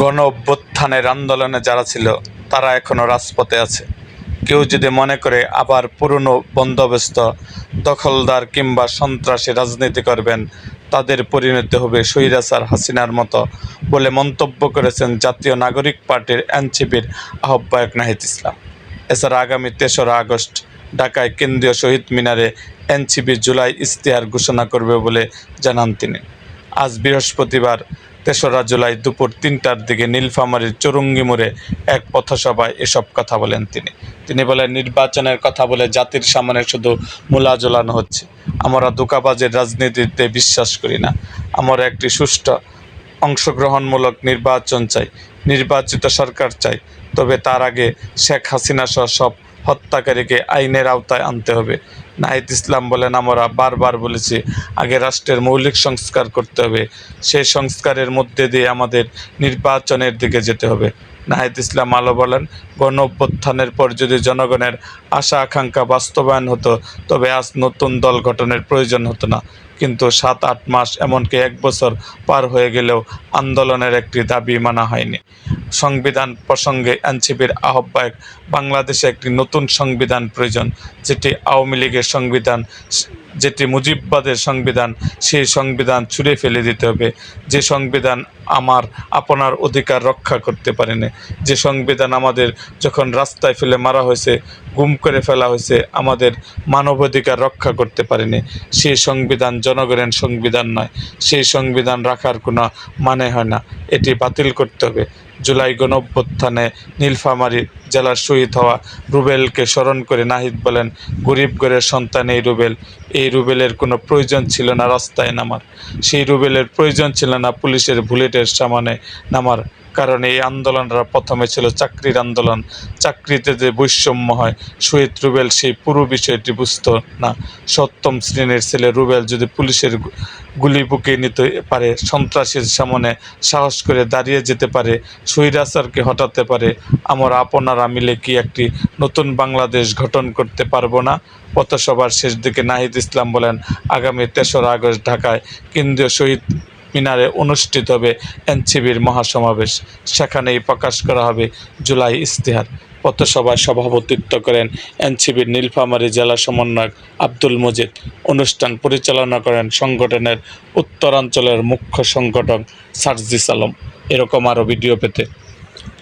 গণ অভ্যুত্থানের আন্দোলনে যারা ছিল, তারা এখনও রাজপথে আছে। কেউ যদি মনে করে আবার পুরনো বন্দোবস্ত দখলদার কিংবা সন্ত্রাসী রাজনীতি করবেন, তাদের পরিণতি হবে স্বৈরাচার হাসিনার মতো বলে মন্তব্য করেছেন জাতীয় নাগরিক পার্টির এনসিপির আহ্বায়ক নাহিদ ইসলাম। এছাড়া আগামী তেসরা আগস্ট ঢাকায় কেন্দ্রীয় শহীদ মিনারে এনসিপি জুলাই ইশতেহার ঘোষণা করবে বলে জানান তিনি। আজ বৃহস্পতিবার তেসরা জুলাই দুপুর তিনটার দিকে নীলফামারীর চুরুঙ্গি মোড়ে এক পথসভায় এসব কথা বলেন তিনি। তিনি বলেন, নির্বাচনের কথা বলে জাতির সামনে শুধু মূলা জ্বলানো হচ্ছে। আমরা দোকাবাজের রাজনীতিতে বিশ্বাস করি না। আমরা একটি সুষ্ঠু অংশগ্রহণমূলক নির্বাচন চাই। নির্বাচিত সরকার চাই। তবে তার আগে শেখ হাসিনা সহ সব হত্যাকারীকে আইনের আওতায় আনতে হবে। নাহিদ ইসলাম বলেন, আমরা বারবার বলেছি, আগে রাষ্ট্রের মৌলিক সংস্কার করতে হবে। সেই সংস্কারের মধ্যে দিয়ে আমাদের নির্বাচনের দিকে যেতে হবে। নাহিদ ইসলাম আলো বলেন, গণ অভ্যুত্থানের পর যদি জনগণের আশা আকাঙ্ক্ষা বাস্তবায়ন হতো, তবে আজ নতুন দল গঠনের প্রয়োজন হতো না। কিন্তু সাত আট মাস এমনকি এক বছর পার হয়ে গেলেও আন্দোলনের একটি দাবি মানা হয়নি। সংবিধান প্রসঙ্গে এনসিপির আহ্বায়ক বাংলাদেশে একটি নতুন সংবিধান প্রয়োজন, যেটি আওয়ামী লীগের সংবিধান, যেটি মুজিববাদের সংবিধান, সেই সংবিধান ছুঁড়ে ফেলে দিতে হবে। যে সংবিধান আমার, আপনার অধিকার রক্ষা করতে পারেনি। যে সংবিধান আমাদের যখন রাস্তায় ফেলে মারা হয়েছে, গুম করে ফেলা হয়েছে, আমাদের মানবাধিকার রক্ষা করতে পারেনি। সেই সংবিধান জনগণের সংবিধান নয়। সেই সংবিধান রাখার কোনো মানে হয় না। এটি বাতিল করতে হবে। জুলাই গণঅভ্যুত্থানে নীলফামারী জেলার শহীদ হওয়া রুবেলকে স্মরণ করে নাহিদ বলেন, গরিব ঘরের সন্তান এই রুবেল। এই রুবেলের কোনো প্রয়োজন ছিল না রাস্তায় নামার। সেই রুবেলের প্রয়োজন ছিল না পুলিশের বুলেটের সামনে নামার। কারণ এই আন্দোলনটা প্রথমে ছিল চাকরির আন্দোলন। চাকরিতে যে বৈষম্য হয়, শহীদ রুবেল সেই পুরো বিষয়টি বুঝত না। সপ্তম শ্রেণির ছেলে রুবেল যদি পুলিশের গুলি বুকে নিতে পারে। সন্ত্রাসের সামনে সাহস করে দাঁড়িয়ে যেতে পারে। স্বৈরাচারকে হটাতে পারে। আমার আপনারা মিলে কি একটি নতুন বাংলাদেশ গঠন করতে পারব না? পথসভার শেষ দিকে নাহিদ ইসলাম বলেন, আগামী তেসরা আগস্ট ঢাকায় কেন্দ্রীয় শহীদ মিনারে অনুষ্ঠিত হবে এনসিবির মহাসমাবেশ। সেখানেই প্রকাশ করা হবে জুলাই ইশতেহার পথসভায় সভাপতিত্ব করেন এনসিবির নীলফামারী জেলা সমন্বয়ক আব্দুল মজিদ। অনুষ্ঠান পরিচালনা করেন সংগঠনের উত্তরাঞ্চলের মুখ্য সংগঠক সার্জিস আলম। এরকম আরও ভিডিও পেতে